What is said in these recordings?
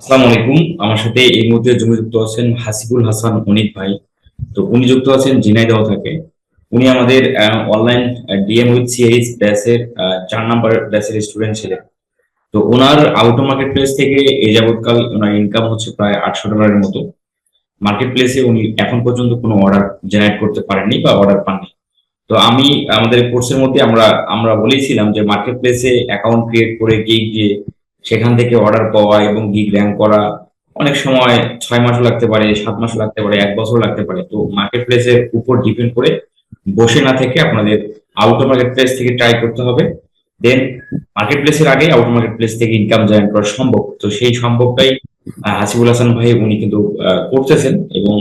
আসসালামু আলাইকুম। আমার সাথে এই মুহূর্তে যুক্ত আছেন হাসিবুল হাসান অনিক ভাই। তো উনি যুক্ত আছেন ঝিনাইদহ থেকে। উনি আমাদের অনলাইন ডিএম উইথ সিরিজ ব্যাচের চার নাম্বার ব্যাচের স্টুডেন্ট ছিলেন। তো ওনার আউটো মার্কেট প্লেস থেকে এই যাবৎকাল ওনার ইনকাম হচ্ছে প্রায় আটশো ডলারের মতো। মার্কেট প্লেসে উনি এখন পর্যন্ত কোনো অর্ডার জেনারেট করতে পারেননি বা অর্ডার পাননি। তো আমি, আমাদের কোর্সের মধ্যে আমরা আমরা বলেছিলাম যে মার্কেট প্লেসে অ্যাকাউন্ট ক্রিয়েট করে গিগ দিয়ে সেখান থেকে অর্ডার পাওয়া এবং গিগ র্যাঙ্ক করা অনেক সময় ছয় মাসও লাগতে পারে, সাত মাসও লাগতে পারে, এক বছর লাগতে পারে। তো মার্কেট প্লেসের উপর ডিপেন্ড করে বসে না থেকে আপনাদের আউটো মার্কেট প্লেস থেকে ট্রাই করতে হবে। দেন মার্কেট প্লেসের আগে আউটো মার্কেট প্লেস থেকে ইনকাম জয়েন করা সম্ভব। তো সেই সম্ভবটাই হাসিবুল হাসান ভাই উনি কিন্তু করতেছেন এবং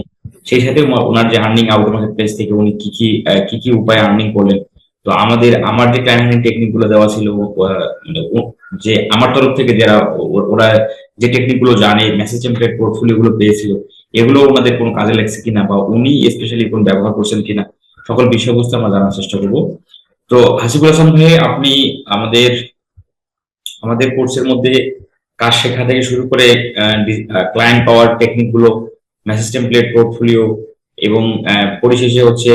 সেই সাথে ওনার যে আর্নিং আউটো মার্কেট প্লেস থেকে উনি কি কি কি কি উপায়ে আর্নিং করলেন। তো আমাদের, আমার যে টাইম টেকনিকগুলো দেওয়া ছিল মানে যে আমার তরফ থেকে যারা ওরা যে টেকনিকগুলো জানে মেসেজ টেমপ্লেট পোর্টফোলিও গুলো পেয়েছিল এগুলো ওনাদের কোনো কাজে লাগছে কিনা বা উনি স্পেশালি কোন ব্যবহার করছেন কিনা, সকল বিষয়বস্তু আমরা জানার চেষ্টা করব। তো হাসিবুল হাসান ভাই, আপনি আমাদের আমাদের কোর্সের মধ্যে কাজ শেখা থেকে শুরু করে ক্লায়েন্ট পাওয়ার টেকনিকগুলো মেসেজ টেমপ্লেট পোর্টফোলিও এবং পরিশেষে হচ্ছে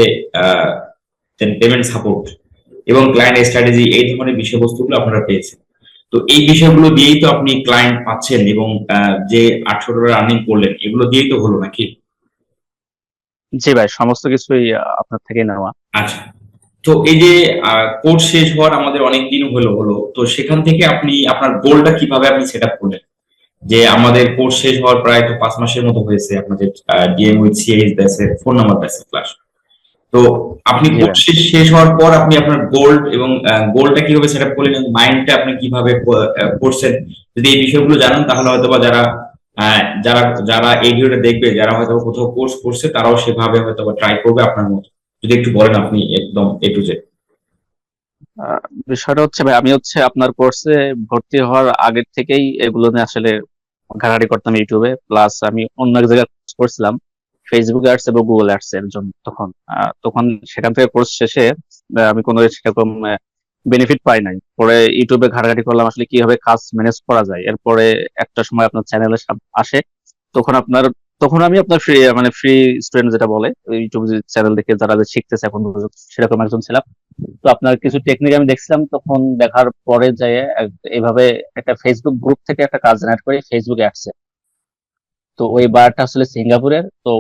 পেমেন্ট সাপোর্ট এবং ক্লায়েন্ট স্ট্র্যাটেজি এই ধরনের বিষয়বস্তুগুলো আপনারা পেয়েছেন। তো এই বিষয়গুলো দিয়েই তো আপনি ক্লায়েন্ট পাচ্ছেন এবং যে ডলার আর্নিং করলেন এগুলো দিয়েই তো হলো নাকি? জি ভাই সমস্ত কিছুই আপনার থেকে নেওয়া। আচ্ছা। তো এই যে কোর্স শেষ হওয়ার আমাদের অনেক দিন হলো হলো। তো সেখান থেকে আপনি আপনার গোলটা কীভাবে আপনি সেট আপ করলেন? যে আমাদের কোর্স শেষ হওয়ার প্রায় তো পাঁচ মাসের মতো হয়েছে আপনাদের ডিএম উইথ সিএইচ ব্যাচের ফোন নাম্বার ব্যাচের ক্লাস তো আপনি কোর্স শেষ হওয়ার পর আপনি আপনার গোল্ড এবং গোলটা কীভাবে সেট আপ করলেন মাইন্ডটা আপনি কীভাবে করছেন যদি এই বিষয়গুলো জানেন তাহলে হয়তো বা যারা যারা যারা এই ভিডিওটা দেখবে যারা হয়তো কোথাও কোর্স করছে তারাও সেভাবে হয়তো বা ট্রাই করবে আপনার মতো। যদি একটু বলেন আপনি একদম এ টু জেড বিষয়টা হচ্ছে ভাই আমি হচ্ছে আপনার কোর্সে ভর্তি হওয়ার আগের থেকেই এগুলো নিয়ে আসলে ঘাটাঘাটি করতাম ইউটিউবে প্লাস আমি অন্য এক জায়গায় করছিলাম। ফেসবুক অ্যাডস এবং গুগল অ্যাডস এর জন্য তখন। তখন সেখান থেকে কোর্স শেষে আমি কোনো সেরকম বেনিফিট পাই নাই। পরে ইউটিউবে ঘাটাঘাটি করলাম আসলে কীভাবে কাজ ম্যানেজ করা যায়। এরপরে একটা সময় আপনার চ্যানেলে আসে। তখন আপনার তখন আমি আপনার ফ্রি মানে ফ্রি স্টুডেন্ট যেটা বলে ইউটিউব চ্যানেল দেখে যারা যে শিখতেছে এখন সেরকম একজন ছিলাম। তো আপনার কিছু টেকনিক আমি দেখছিলাম, তখন দেখার পরে যে এভাবে একটা ফেসবুক গ্রুপ থেকে একটা কাজ জেনারেট করি ফেসবুক অ্যাডসে তো ওই বারটা আসলে সিঙ্গাপুরের তো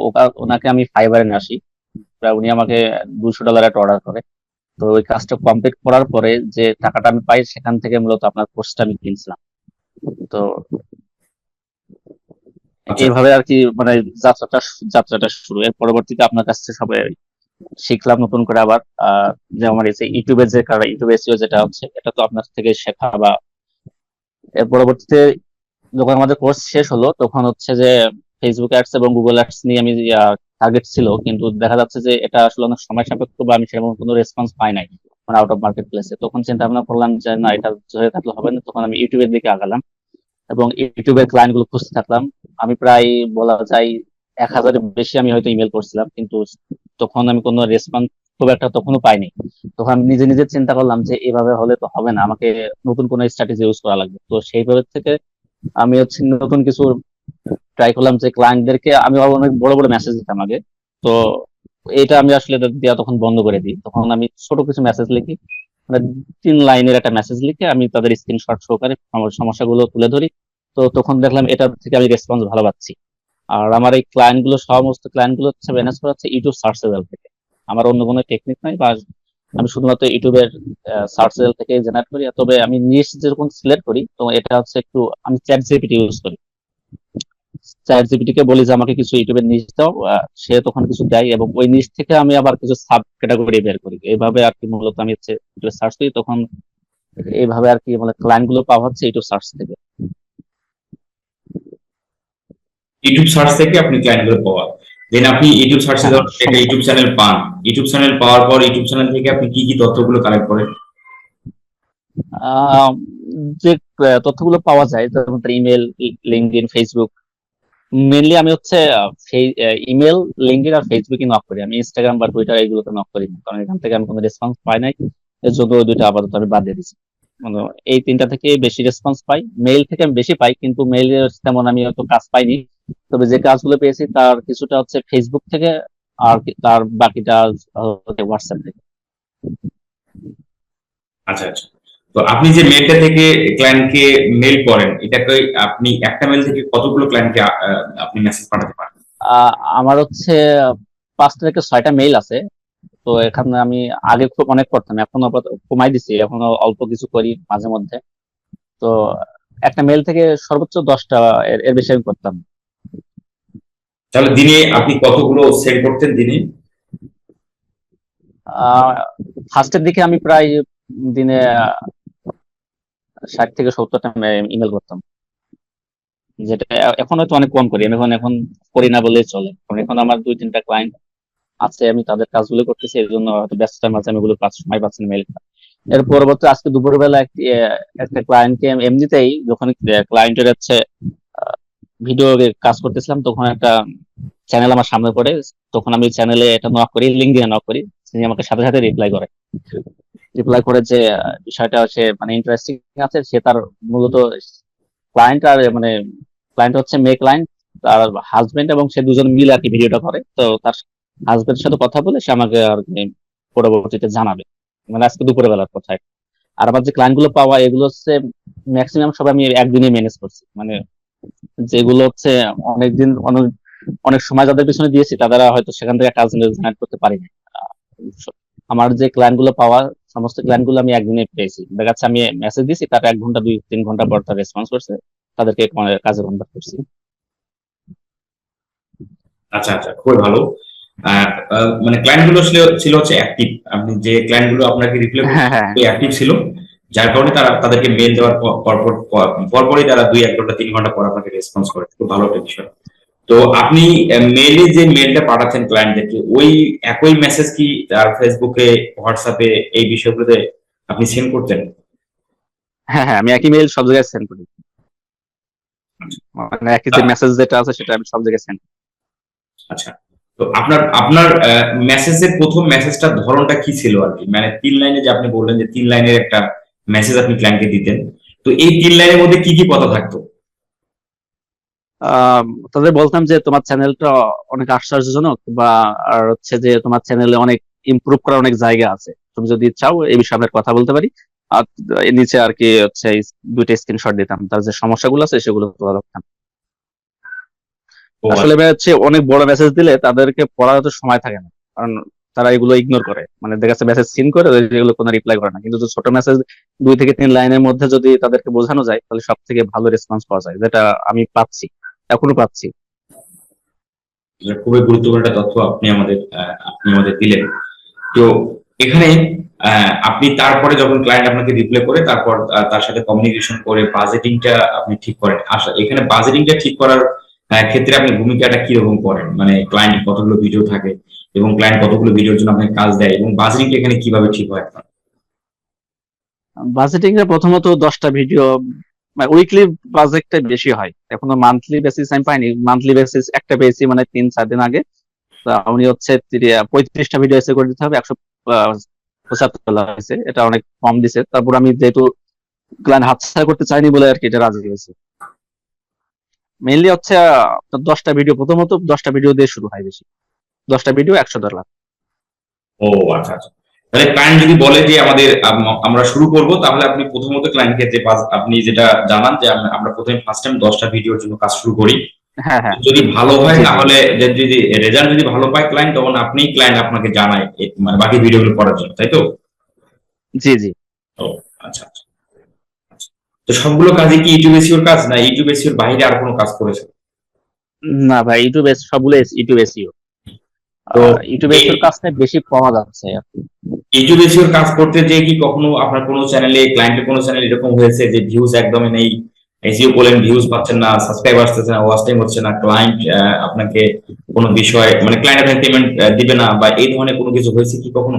ওনাকে আমি ফাইবারে নিয়ে আসি। উনি আমাকে দুশো ডলার একটা অর্ডার করে। তো ওই কাজটা কমপ্লিট করার পরে যে টাকাটা আমি পাই সেখান থেকে মূলত আপনার কোর্সটা আমি কিনছিলাম। তো আচ্ছা। এইভাবে আর কি মানে যাত্রাটা যাত্রাটা শুরু। এর পরবর্তীতে আপনার কাছ থেকে সবাই শিখলাম নতুন করে আবার। যে আমার এই যে ইউটিউবের যে কারা ইউটিউব এসিও যেটা হচ্ছে এটা তো আপনার থেকে শেখা বা এর পরবর্তীতে যখন আমাদের কোর্স শেষ হলো, তখন হচ্ছে যে ফেসবুক অ্যাডস এবং গুগল অ্যাডস নিয়ে আমি টার্গেট ছিল, কিন্তু দেখা যাচ্ছে যে এটা আসলে অনেক সময় সাপেক্ষ বা আমি সেরকম কোনো রেসপন্স পাই নাই মানে আউট অফ মার্কেট প্লেসে তখন চিন্তা ভাবনা করলাম যে, না, এটা হয়ে থাকলে হবে না। তখন আমি ইউটিউবের দিকে আগালাম এবং ইউটিউবের ক্লায়েন্টগুলো খুঁজতে থাকলাম। আমি প্রায় বলা যায় এক হাজারের বেশি আমি হয়তো ইমেল করছিলাম, কিন্তু তখন আমি কোনো রেসপন্স খুব একটা তখনও পাইনি। তখন আমি নিজে নিজে চিন্তা করলাম যে, এভাবে হলে তো হবে না, আমাকে নতুন কোনো স্ট্র্যাটেজি ইউজ করা লাগবে। তো সেইভাবে থেকে আমি হচ্ছে নতুন কিছু ট্রাই করলাম যে ক্লায়েন্টদেরকে আমি অনেক বড় বড় মেসেজ দিতাম আগে। তো এটা আমি আসলে দেওয়া তখন বন্ধ করে দিই। তখন আমি ছোট কিছু মেসেজ লিখি। মানে তিন লাইনের একটা মেসেজ লিখে আমি তাদের স্ক্রিনশট সহকারে সমস্যাগুলো তুলে ধরি। তো তখন দেখলাম এটা থেকে আমি রেসপন্স ভালো পাচ্ছি। আর আমার এই ক্লায়েন্টগুলো সমস্ত ক্লায়েন্টগুলো হচ্ছে ম্যানেজ করা হচ্ছে ইউটিউব সার্চ রেজাল্ট থেকে। আমার অন্য কোনো টেকনিক নাই বা আমি শুধুমাত্র ইউটিউবের সার্চ থেকে জেনারেট করি। তবে আমি নিশ যেরকম সিলেক্ট করি, তো এটা হচ্ছে একটু, আমি চ্যাট জিপিটি ইউজ করি। চ্যাট জিপিটি কে বলি যে আমাকে কিছু ইউটিউবের নিশ দাও সে তখন কিছু দেয় এবং ওই নিশ থেকে আমি আবার কিছু সাব ক্যাটাগরি বের করি। এইভাবে আর কি মূলত আমি হচ্ছে ইউটিউবে সার্চ করি, তখন এইভাবে আর কি মানে ক্লায়েন্টগুলো পাওয়া হচ্ছে ইউটিউব সার্চ থেকে। ইউটিউব সার্চ থেকে আপনি ক্লায়েন্টগুলো পাওয়া। দেন আপনি ইউটিউব সার্চে একটা ইউটিউব চ্যানেল পান। ইউটিউব চ্যানেল পাওয়ার পর ইউটিউব চ্যানেল থেকে আপনি কি কি তথ্যগুলো কালেক্ট করেন? যে তথ্যগুলো পাওয়া যায়, যেমন ইমেল লিঙ্কডিন ফেসবুক মেনলি আমি হচ্ছে ইমেল লিঙ্কডিন আর ফেসবুকে নক করি। আমি ইনস্টাগ্রাম বা টুইটার এগুলোতে নক করি না, কারণ এখান থেকে আমি কোনো রেসপন্স পাই নাই। এর জন্য ওই দুইটা আপাতত আমি বাদ দিয়ে দিচ্ছি মানে এই তিনটা থেকে বেশি রেসপন্স পাই। মেইল থেকে আমি বেশি পাই, কিন্তু মেইলে তেমন আমি অত কাজ পাইনি। তবে যে কাজগুলো পেয়েছি তার কিছুটা হচ্ছে ফেসবুক থেকে আর তার বাকিটা হোয়াটসঅ্যাপ থেকে। আচ্ছা আচ্ছা। তো আপনি যে মেলটা থেকে ক্লায়েন্টকে মেল করেন এটাকে আপনি একটা মেল থেকে কতগুলো ক্লায়েন্টকে আপনি মেসেজ পাঠাতে পারেন? আমার হচ্ছে পাঁচটা থেকে ছয়টা মেইল আছে। তো এখানে আমি আগে খুব অনেক করতাম এখন কমাই দিছি এখনও অল্প কিছু করি মাঝে মধ্যে। তো একটা মেল থেকে সর্বোচ্চ দশটা এর এর বেশি আমি করতাম। তাহলে দিনে আপনি কতগুলো সেন্ড করতেন দিনে? ফার্স্টের দিকে আমি প্রায় দিনে ষাট থেকে সত্তরটা ইমেল করতাম। যেটা এখন হয়তো অনেক কম করি, আমি এখন এখন করি না বললেই চলে। কারণ এখন আমার দুই, তিনটা ক্লায়েন্ট আছে, আমি তাদের কাজগুলো করতেছি, এর জন্য হয়তো ব্যস্ততার মাঝে আমি ওগুলো পাচ্ছি সময় পাচ্ছি না মেল এর পরবর্তী আজকে দুপুরবেলা একটা ক্লায়েন্টকে এমনিতেই যখন ক্লায়েন্টের হচ্ছে ভিডিও কাজ করতেছিলাম, তখন একটা চ্যানেল আমার সামনে পড়ে, তখন আমি চ্যানেলে এটা নক করি লিঙ্ক দিয়ে নক করি, তিনি আমাকে সাথে সাথে রিপ্লাই করে। রিপ্লাই করে যে বিষয়টা সে মানে ইন্টারেস্টিং আছে, সে তার মূলত ক্লায়েন্ট আর মানে ক্লায়েন্ট হচ্ছে মেয়ে ক্লায়েন্ট তার হাজবেন্ড এবং সে দুজন মিলে আর কি ভিডিওটা করে, তো তার হাজবেন্ডের সাথে কথা বলে সে আমাকে আর কি পরবর্তীতে জানাবে। মানে আজকে দুপুরে বেলার কথা। আর আমার যে ক্লায়েন্টগুলো পাওয়া, এগুলো হচ্ছে ম্যাক্সিমাম সব আমি একদিনে ম্যানেজ করছি। মানে যেগুলো হচ্ছে অনেকদিন অনেক অনেক সময় যাদের পিছনে দিয়েছি তারা হয়তো সেখান থেকে কাজ জেনারেট করতে পারিনি আমার যে ক্লায়েন্টগুলো পাওয়া সমস্ত ক্লায়েন্টগুলো আমি একদিনে পেয়েছি। দেখা যাচ্ছে আমি মেসেজ দিয়েছি তারা এক ঘণ্টা দুই তিন ঘণ্টা পর তার রেসপন্স করছে। তাদেরকে কাজে কনভার্ট করছি। আচ্ছা আচ্ছা খুবই ভালো। আর মানে ক্লায়েন্টগুলো ছিল ছিল হচ্ছে অ্যাক্টিভ আপনি যে ক্লায়েন্টগুলো আপনাকে রিপ্লাই হ্যাঁ হ্যাঁ। অ্যাক্টিভ ছিল। যার কারণে তারা তাদেরকে মেল দেওয়ার পর- পরপর পরপরই তারা দুই এক ঘণ্টা তিন ঘণ্টা পর আপনাকে রেসপন্স করে। খুব ভালো একটা বিষয়। তো আপনি মেলে যে মেলটা পাঠাচ্ছেন ক্লায়েন্টদেরকে ওই একই মেসেজ কি তার ফেসবুকে হোয়াটসঅ্যাপে এই বিষয়গুলোতে আপনি সেন্ড করতেন? হ্যাঁ হ্যাঁ আমি একই মেইল সব জায়গায় সেন্ড করি। মানে একই যে মেসেজ যেটা আছে সেটা আমি সব জায়গায় সেন্ড আচ্ছা। তো আপনার আপনার মেসেজের প্রথম মেসেজটার ধরনটা কি ছিল আর কি? মানে তিন লাইনে যে আপনি বললেন যে তিন লাইনের একটা মেসেজ আপনি ক্লায়েন্টকে দিতেন। তো এই তিন লাইনের মধ্যে কি কি কথা থাকতো? তাদের বলতাম যে তোমার চ্যানেলটা অনেক আশ্চর্যজনক বা আর হচ্ছে যে তোমার চ্যানেলে অনেক ইমপ্রুভ করার অনেক জায়গা আছে। তুমি যদি চাও এই বিষয়ে আমরা কথা বলতে পারি। আর এর নিচে আর কি হচ্ছে দুইটা স্ক্রিনশট দিতাম। তার যে সমস্যাগুলো আছে সেগুলো তোলা রাখতাম। আসলে হচ্ছে অনেক বড় মেসেজ দিলে তাদেরকে পড়ার তো সময় থাকে না। কারণ তারা এগুলো ইগনোর করে। মানে দেখা যাচ্ছে মেসেজ সিন করে এগুলো কোনো রিপ্লাই করে না। কিন্তু ছোট মেসেজ দুই থেকে তিন লাইনের মধ্যে যদি তাদেরকে বোঝানো যায়, তাহলে সব থেকে ভালো রেসপন্স পাওয়া যায়, যেটা আমি পাচ্ছি, এখনও পাচ্ছি। খুবই গুরুত্বপূর্ণ একটা তথ্য আপনি আমাদের আপনি আমাদের দিলেন। তো এখানে আপনি তারপরে যখন ক্লায়েন্ট আপনাকে রিপ্লাই করে, তারপর তার সাথে কমিউনিকেশন করে বাজেটিংটা আপনি ঠিক করেন। আচ্ছা এখানে বাজেটিংটা ঠিক করার ক্ষেত্রে আপনি ভূমিকাটা কীরকম করেন? মানে ক্লায়েন্ট কতগুলো ভিডিও থাকে? এবং ক্লায়েন্ট কতগুলো ভিডিওর জন্য আপনাকে কাজ দেয় এবং বাজেটিংটা এখানে কীভাবে ঠিক হয়? আপনার বাজেটিং এ প্রথমত দশটা ভিডিও মানে উইকলি বাজেটটা বেশি হয়। এখনও মান্থলি বেসিস আমি পাইনি। মান্থলি বেসিস একটা পেয়েছি মানে তিন, চার দিন আগে। উনি হচ্ছে তিরি- পঁয়ত্রিশটা ভিডিও এসে করে দিতে হবে, একশো পঁচাত্তর এটা অনেক কম দিছে। তারপর আমি যেহেতু ক্লায়েন্ট হাতছাড়া করতে চাইনি বলে আর কি, এটা রাজি হয়েছে। মেইনলি হচ্ছে দশটা ভিডিও প্রথমত দশটা ভিডিও দিয়ে শুরু হয় বেশি। দশটা ভিডিও একশো ডলার ও আচ্ছা আচ্ছা। তাহলে ক্লায়েন্ট যদি বলে যে আমাদের আমরা শুরু করব তাহলে আপনি প্রথমত ক্লায়েন্টকে যে আপনি যেটা জানান যে আমরা প্রথমে ফার্স্ট টাইম দশটা ভিডিওর জন্য কাজ শুরু করি। হ্যাঁ হ্যাঁ। যদি ভালো হয়। তাহলে যদি রেজাল্ট যদি ভালো পায় ক্লায়েন্ট তখন আপনি ক্লায়েন্ট আপনাকে জানায় মানে বাকি ভিডিওগুলো করার জন্য তাই তো? জি জি। ও আচ্ছা আচ্ছা। আচ্ছা। তো সবগুলো কাজে কি ইউটিউব এসিওর কাজ না ইউটিউব এসিওর বাইরে আর কোনো কাজ করেছে? না ভাই ইউটিউব সবগুলো ইউটিউব এসিও তো ইউটিউব এই- এসিওর কাজটা বেশি পাওয়া যাচ্ছে আর ইউটিউব এসিওর কাজ করতে যে কি কখনো আপনার কোনো চ্যানেলে ক্লায়েন্টের কোনো চ্যানেল এরকম হয়েছে যে ভিউজ একদমই নেই? এসিও করলেন ভিউজ পাচ্ছেন না সাবস্ক্রাইব আসতেছে না ওয়াচ টাইম হচ্ছে না ক্লায়েন্ট আপনাকে কোনো বিষয় মানে ক্লায়েন্ট আপনাকে পেমেন্ট দিবে না বা এই ধরনের কোনো কিছু হয়েছে কি কখনো?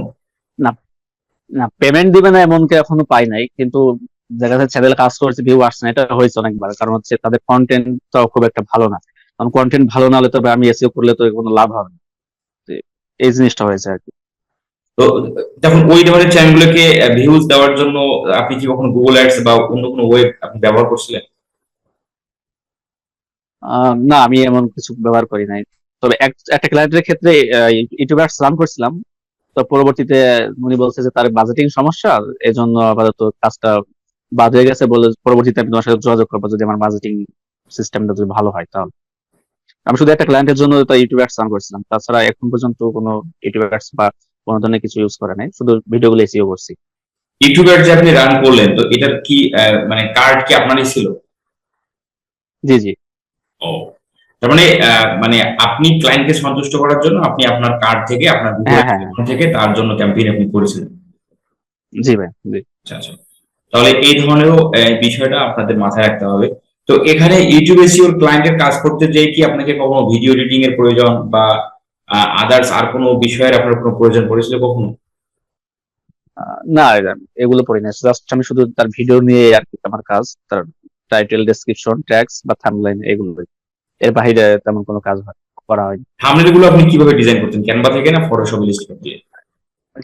না না পেমেন্ট দিবে না এমনকি এখনও পাই নাই কিন্তু দেখা যাচ্ছে চ্যানেল কাজ করছে ভিউ আসছে না এটা হয়েছে অনেকবার কারণ হচ্ছে তাদের কন্টেন্টটাও খুব একটা ভালো না। কারণ কন্টেন্ট ভালো না হলে তবে আমি এসিও করলে তো কোনো লাভ হবে না। এই জিনিসটা হয়েছে আর কি। তো তখন ওই ধরনের চ্যানেলগুলোকে ভিউজ দেওয়ার জন্য আপনি কি কখনো গুগল অ্যাডস বা অন্য কোনো ওয়েব আপনি ব্যবহার করছিলেন? না আমি এমন কিছু ব্যবহার করি নাই। তবে এক- একটা ক্লায়েন্টের ক্ষেত্রে ইউটিউবে রান করছিলাম। তো পরবর্তীতে উনি বলছে যে তার বাজেটিং সমস্যা এজন্য আপাতত কাজটা বাদ হয়ে গেছে বলে পরবর্তীতে আমি তোমার সাথে যোগাযোগ করব যদি আমার বাজেটিং সিস্টেমটা যদি ভালো হয় তাহলে। আমি শুধু একটা ক্লায়েন্টের জন্য তাই ইউটিউব অ্যাডস রান করছিলাম। তাছাড়া এখন পর্যন্ত কোনো ইউটিউব অ্যাডস বা কোনো ধরনের কিছু ইউজ করে নাই। শুধু ভিডিওগুলো এসিও করছি। ইউটিউবের যে আপনি রান করলেন তো এটার কি মানে কার্ড কি আপনারই ছিল? জি জি। ও। তার মানে মানে আপনি ক্লায়েন্টকে সন্তুষ্ট করার জন্য আপনি আপনার কার্ড থেকে আপনার হ্যাঁ হ্যাঁ। থেকে তার জন্য ক্যাম্পেইন আপনি করেছিলেন। জি ভাই জি। আচ্ছা আচ্ছা। তাহলে এই ধরনেরও বিষয়টা আপনাদের মাথায় রাখতে হবে। তো এখানে ইউটিউব এসিওর ক্লায়েন্টের কাজ করতে যেয়ে কি আপনাকে কখনো ভিডিও এডিটিং এর প্রয়োজন বা আদার্স আর কোনো বিষয়ের আপনার কোনো প্রয়োজন পড়েছিল কখনো? না এগুলো পড়ি না জাস্ট আমি শুধু তার ভিডিও নিয়ে আর কি আমার কাজ তার টাইটেল ডেসক্রিপশন ট্যাক্স বা থাম্বলাইন এগুলো। এর বাইরে তেমন কোনো কাজ করা হয়নি। থামনেলগুলো আপনি কীভাবে ডিজাইন করতেন? ক্যানভা থেকে না ফটোশপ ইলাস্ট্রেটর দিয়ে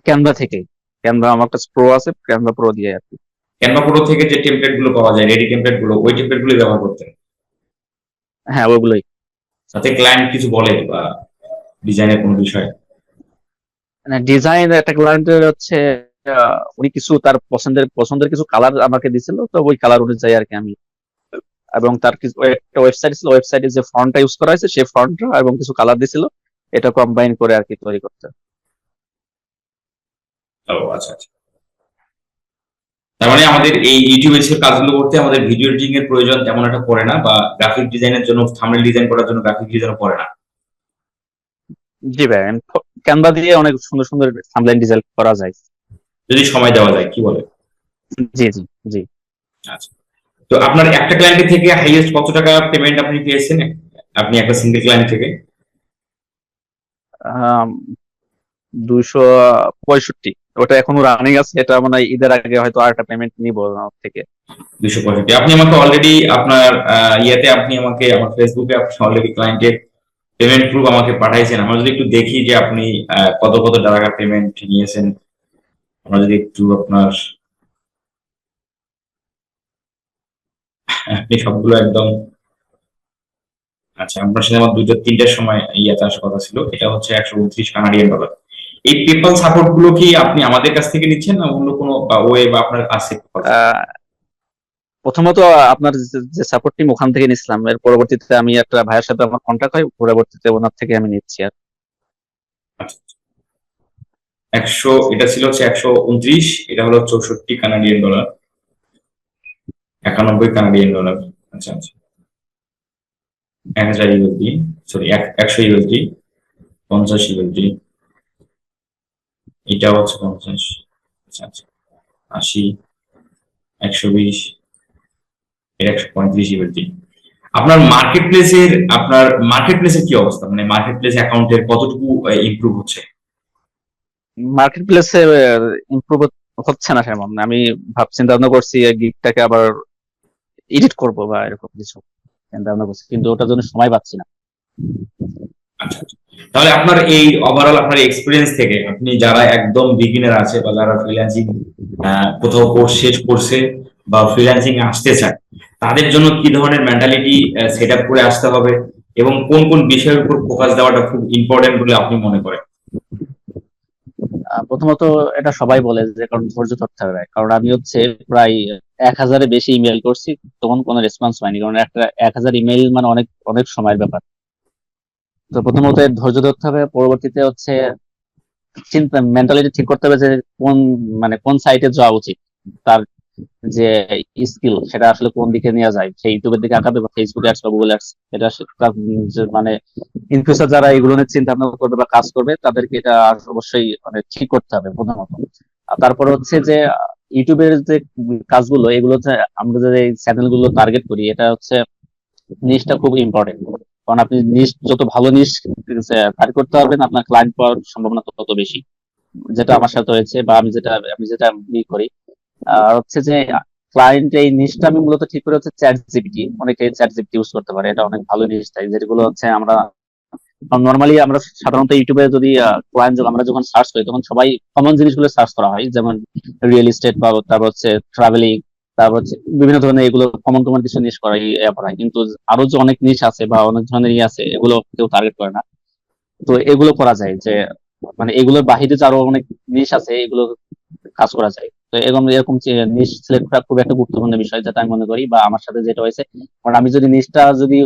ক্যানভা থেকে ক্যানভা আমার কাছে প্রো আছে ক্যানভা প্রো দিয়ে আর কি। ক্যানভা প্রো থেকে যে টেমপ্লেটগুলো পাওয়া যায় রেডি টেমপ্লেটগুলো ওই টেমপ্লেটগুলো ব্যবহার করতেন হ্যাঁ। ওইগুলোই তাতে ক্লায়েন্ট কিছু বলে বা ডিজাইনের কোনো বিষয়। মানে ডিজাইন একটা ক্লায়েন্টের হচ্ছে উনি কিছু তার পছন্দের পছন্দের কিছু কালার আমাকে দিছিল তো ওই কালার অনুযায়ী আর কি আমি এবং তার কিছু একটা ওয়েবসাইট ছিল ওয়েবসাইটে যে ফন্টটা ইউজ করা হয়েছে সেই ফন্টটা এবং কিছু কালার দিছিল এটা কম্বাইন করে আর কি তৈরি করতে ও আচ্ছা আচ্ছা। তার মানে আমাদের এই ইউটিউব এসে কাজগুলো করতে আমাদের ভিডিও এডিটিং এর প্রয়োজন তেমন একটা পড়ে না বা গ্রাফিক ডিজাইনের জন্য থাম্বনেল ডিজাইন করার জন্য গ্রাফিক ডিজাইনও পড়ে না। জি ভাই ক্যানভা দিয়ে অনেক সুন্দর সুন্দর থাম্বলাইন ডিজাইন করা যায়। যদি সময় দেওয়া যায় কি বলে? জি জি জি। আচ্ছা। তো আপনার একটা ক্লায়েন্ট থেকে হাইয়েস্ট কত টাকা পেমেন্ট আপনি পেয়েছেন? আপনি একটা সিঙ্গেল ক্লায়েন্ট থেকে? দুইশো পঁয়ষট্টি। ওটা এখনও রানিং আছে, এটা মানে ঈদের আগে হয়তো আর একটা পেমেন্ট নিব থেকে। দুশো পঁয়ষট্টি। আপনি আমাকে অলরেডি আপনার ইয়েতে আপনি আমাকে, আমার ফেসবুকে আপনি অলরেডি ক্লায়েন্টের পেমেন্ট প্রুফ আমাকে পাঠাইছেন। আমরা যদি একটু দেখি যে আপনি কত কত টাকা পেমেন্ট নিয়েছেন। আমরা যদি একটু আপনার, আপনি সবগুলো একদম আচ্ছা আপনার সাথে আমার দুটো তিনটার সময় ইয়াতে আসার কথা ছিল। এটা হচ্ছে একশো উনত্রিশ কানাডিয়ান ডলার এই পেপাল সাপোর্টগুলো কি আপনি আমাদের কাছ থেকে নিচ্ছেন না অন্য কোনো বা ওয়ে বা আপনার আছে আহ, প্রথমত আপনার যে- যে সাপোর্ট টিম ওখান থেকে নিছিলাম এর পরবর্তীতে আমি একটা ভাইয়ের সাথে আমার কন্ট্যাক্ট হয় পরবর্তীতে ওনার থেকে আমি নিচ্ছি আর। একশো এটা ছিল হচ্ছে একশো উনত্রিশ এটা হলো চৌষট্টি কানাডিয়ান ডলার। একানব্বই কানাডিয়ান ডলার। আচ্ছা আচ্ছা। এক হাজার ইউএসডি সরি একশো ইউএসডি পঞ্চাশ ইউএসডি। এটা হচ্ছে পঞ্চাশ আচ্ছা আচ্ছা আশি, একশো বিশ একশো পঁয়ত্রিশ ইউএসডি আপনার মার্কেট প্লেসের আপনার মার্কেট প্লেসের কি অবস্থা? মানে মার্কেট প্লেস অ্যাকাউন্টের কতটুকু ইমপ্রুভ হচ্ছে? মার্কেট প্লেসে ইমপ্রুভ হচ্ছে না সেমন আমি ভাব চিন্তা ভাবনা করছি গিগটাকে আবার এডিট করব বা এরকম কিছু। চিন্তা ভাবনা করছি, কিন্তু ওটার জন্য সময় পাচ্ছি না। আচ্ছা আচ্ছা। তাহলে আপনার এই ওভারঅল আপনার এক্সপিরিয়েন্স থেকে আপনি যারা একদম বিগিনার আছে বা যারা ফ্রিল্যান্সিং কোথাও কোর্স শেষ করছে বা ফ্রিল্যান্সিং আসতে চায়, তাদের জন্য কি ধরনের মেন্টালিটি সেট আপ করে আসতে হবে এবং কোন কোন বিষয়ের উপর ফোকাস দেওয়াটা খুব ইম্পর্টেন্ট বলে আপনি মনে করেন? প্রথমত এটা সবাই বলে যে, কারণ ধৈর্য ধরতে হবে কারণ আমি হচ্ছে প্রায় এক হাজারের বেশি ইমেল করছি, তখন কোনো রেসপন্স হয়নি কারণ একটা এক হাজার ইমেল মানে অনেক অনেক সময়ের ব্যাপার। তো প্রথমত ধৈর্য ধরতে হবে, পরবর্তীতে হচ্ছে চিন্তা মেন্টালিটি ঠিক করতে হবে যে কোন মানে কোন সাইটে যাওয়া উচিত, তার যে স্কিল সেটা আসলে কোন দিকে নিয়ে যায়। সেই ইউটিউবের দিকে আঁকাবে বা ফেসবুক অ্যাডস বা গুগল অ্যাডস এটা মানে ইন ফিউচার যারা এগুলো নিয়ে চিন্তা ভাবনা করবে বা কাজ করবে, তাদেরকে এটা অবশ্যই মানে ঠিক করতে হবে প্রথমত তারপরে হচ্ছে যে ইউটিউবের যে কাজগুলো এগুলো আমরা যে চ্যানেলগুলো টার্গেট করি, এটা হচ্ছে নিশটা খুব ইম্পর্টেন্ট কারণ আপনি নিশ যত ভালো নিশ টার্গেট করতে পারবেন, আপনার ক্লায়েন্ট পাওয়ার সম্ভাবনা তত বেশি। যেটা আমার সাথে হয়েছে বা আমি যেটা আমি যেটা ই করি। আর হচ্ছে যে ক্লায়েন্ট এই নিশটা আমি মূলত ঠিক করে হচ্ছে চ্যাট জিপিটি অনেকে চ্যাট জিপিটি ইউজ করতে পারে, এটা অনেক ভালো নিশ তাই। যেগুলো হচ্ছে আমরা নর্মালি আমরা সাধারণত ইউটিউবে যদি ক্লায়েন্ট আমরা যখন সার্চ করি, তখন সবাই কমন জিনিসগুলো সার্চ করা হয়। যেমন রিয়েল এস্টেট বা তারপর হচ্ছে ট্রাভেলিং তারপর বিভিন্ন ধরনের এগুলো কমন কমন কিছু নিশ করা করা কিন্তু আরও যে অনেক নিশ আছে বা অনেক ধরনের ইয়ে আছে, এগুলো কেউ টার্গেট করে না। তো এগুলো করা যায় যে মানে এগুলোর বাহিরে যে আরও অনেক নিশ আছে, এগুলো কাজ করা যায়। তো এরকম এরকম নিশ সিলেক্ট করা খুব একটা গুরুত্বপূর্ণ বিষয় যেটা আমি মনে করি বা আমার সাথে যেটা হয়েছে। কারণ আমি যদি নিশটা যদি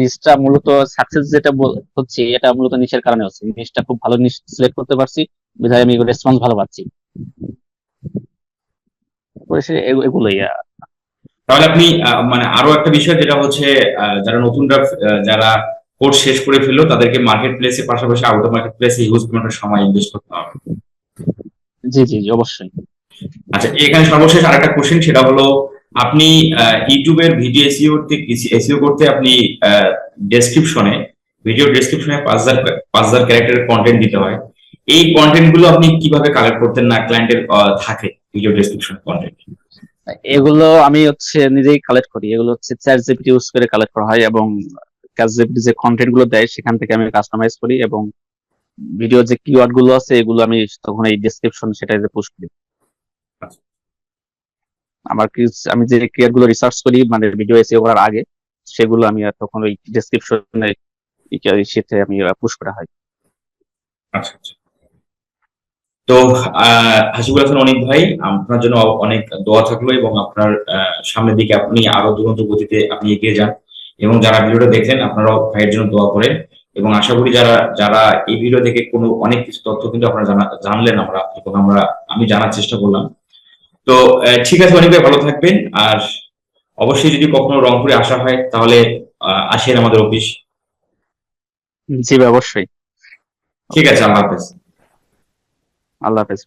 নিশটা মূলত সাকসেস যেটা হচ্ছে, এটা মূলত নিশের কারণে হচ্ছে। নিশটা খুব ভালো নিশ সিলেক্ট করতে পারছি, বিধায় আমি রেসপন্স ভালো পাচ্ছি। এগুলোই তাহলে আপনি মানে আরও একটা বিষয় যেটা হচ্ছে যারা নতুনরা যারা কোর্স শেষ করে ফেলল তাদেরকে মার্কেট প্লেসের পাশাপাশি আউট অফ মার্কেট প্লেসে ইউজ করার সময় ইনভেস্ট করতে হবে। জি জি জি, অবশ্যই। আচ্ছা এখানে সর্বশেষ আরেকটা কোশ্চেন সেটা হলো আপনি ইউটিউবের ভিডিও এসইও এসইও করতে আপনি ডেসক্রিপশনে ভিডিও ডেসক্রিপশনে পাঁচ হাজার পাঁচ হাজার ক্যারেক্টারের কন্টেন্ট দিতে হয়। এই কন্টেন্টগুলো আপনি কীভাবে কালেক্ট করতেন না ক্লায়েন্টের থাকে? ভিডিও ডেসক্রিপশন কন্টেন্ট এগুলো আমি হচ্ছে নিজেই কালেক্ট করি। এগুলো হচ্ছে চ্যাট জিপিটি ইউজ করে কালেক্ট করা হয় এবং চ্যাট জিপিটি যে কন্টেন্টগুলো দেয় সেখান থেকে আমি কাস্টমাইজ করি এবং ভিডিও যে কিওয়ার্ডগুলো আছে এগুলো আমি তখন এই ডেসক্রিপশন সেটাই পুশ করি। আচ্ছা। আমার কি আমি যে কিওয়ার্ডগুলো রিসার্চ করি মানে ভিডিও এসিও করার আগে সেগুলো আমি আর তখন ওই ডেসক্রিপশনে সেতে আমি পুশ করা হয়। আচ্ছা আচ্ছা। তো আহ, হাসিবুল হাসান অনেক ভাই আপনার জন্য অনেক দোয়া থাকল এবং আপনার সামনের দিকে আপনি আরও দুরন্ত গতিতে আপনি এগিয়ে যান এবং যারা ভিডিওটা দেখলেন আপনারাও ভাইয়ের জন্য দোয়া করেন এবং আশা করি যারা যারা এই ভিডিও থেকে কোনো অনেক কিছু তথ্য কিন্তু আপনারা জানা- জানলেন আমরা এবং আমরা আমি জানার চেষ্টা করলাম। তো ঠিক আছে অনেক ভাই ভালো থাকবেন আর অবশ্যই যদি কখনো রংপুরে আসা হয় তাহলে আসেন আমাদের অফিস। জি অবশ্যই। ঠিক আছে আল্লাহ হাফেজ। আল্লাহ হাফেজ।